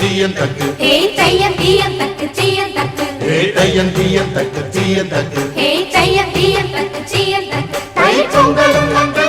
சீயன் தக்கு. ஹே தையன் தீயன் தக்கு சீயன் தக்கு. ஹே தையன் தீயன் தக்கு சீயன் தக்கு. ஹே தையன் தீயன் தக்கு சீயன் தக்கு. தை பொங்கலும் வந்து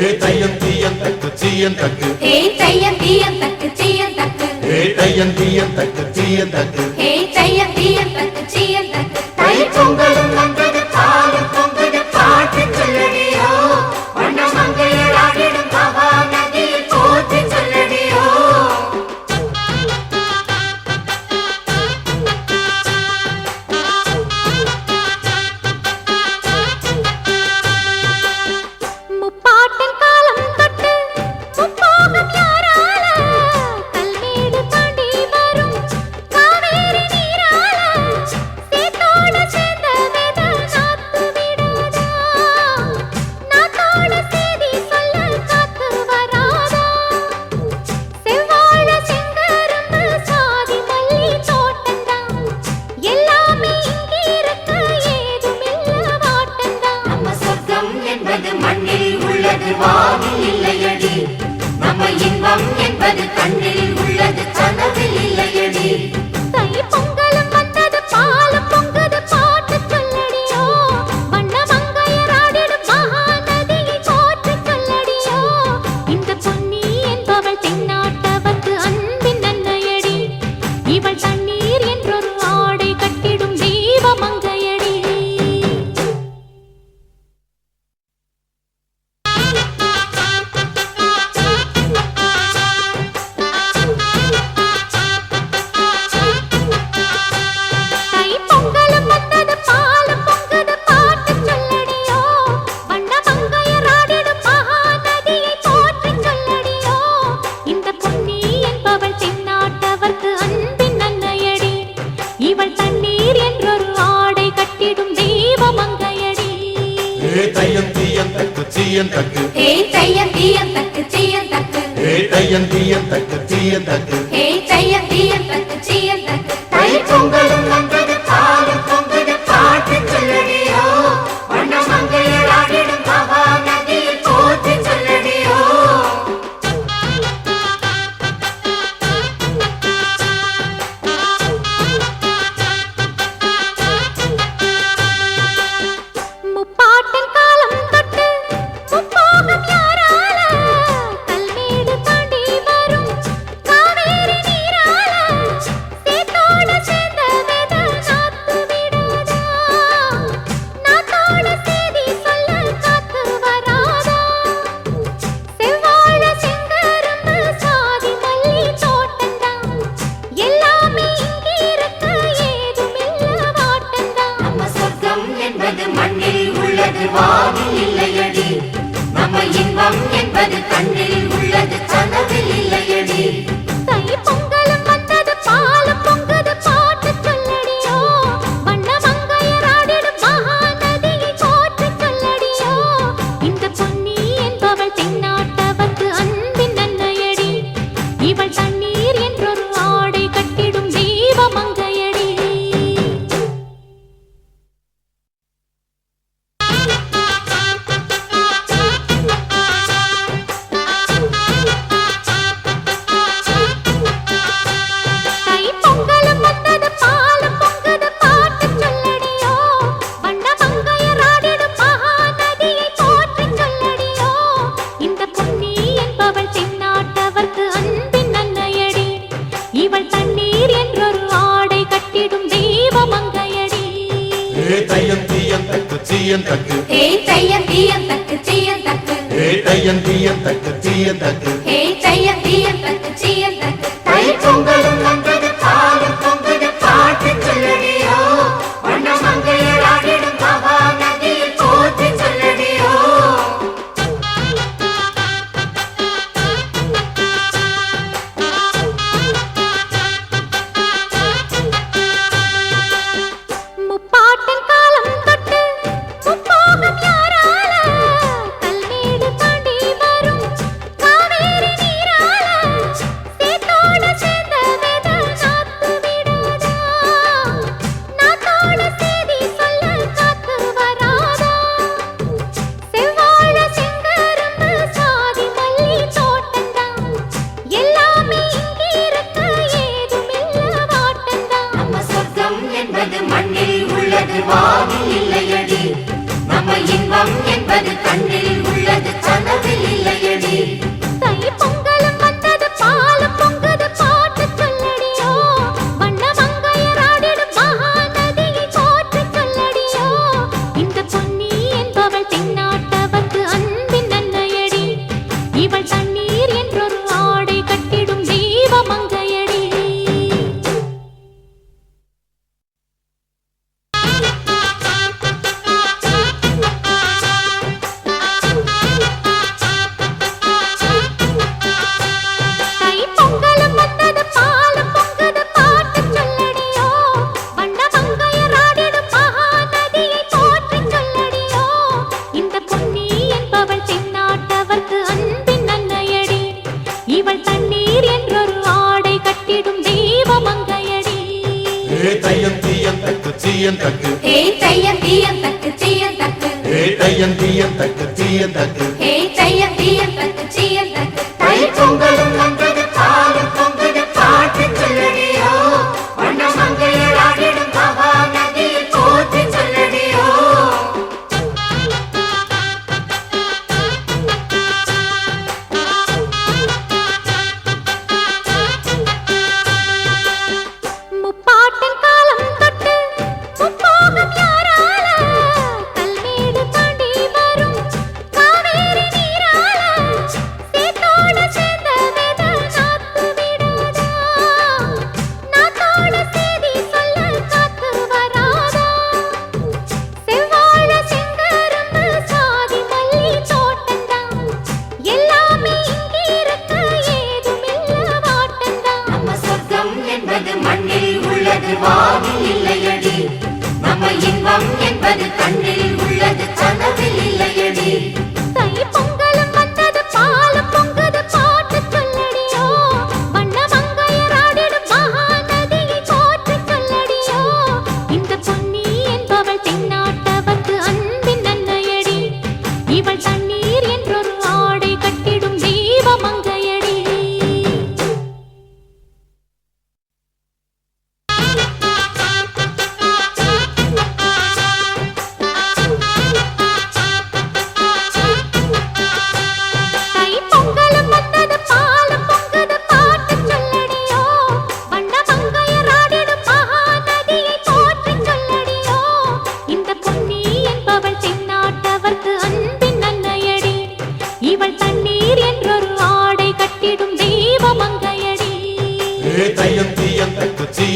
ஏ தையன் தீயன் தக்கு சீயன் தக்கு. ஹே தையம் தீயம் தக்கு சீயம் தக்கு. ஏ தையன் தீயன் தக்கு சீயன் தக்கு. ஹே தையம் தீயம் தக்கு சீயம் தக்கு. தை பொங்கலும் வந்து என்பது வாதி இல்லையடி. நம்ம இன்பம் என்பது கண்ணில் உள்ளது கனவே தையன் தீயன் தக்கு சீயன் தக்கு ஹே தையன் தீயன் தக்கு சீயன் தக்கு ஏ தையன் தீயன் தக்கு சீயன் தக்கு ஹே தையன் தீயன் தக்கு சீயன் தக்கு தை பொங்கலும் வந்து அவள் தண்ணீர் என்று தையன் தீயத்தக்கு. தீயத்தக்கு Let the cheer.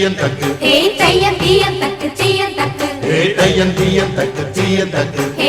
தீயன் தக்கு. ஏ தையன் தீயன் தக்கு தீயன் தக்கு. ஏ தையன் தீயன் தக்கு தீயன் தக்கு.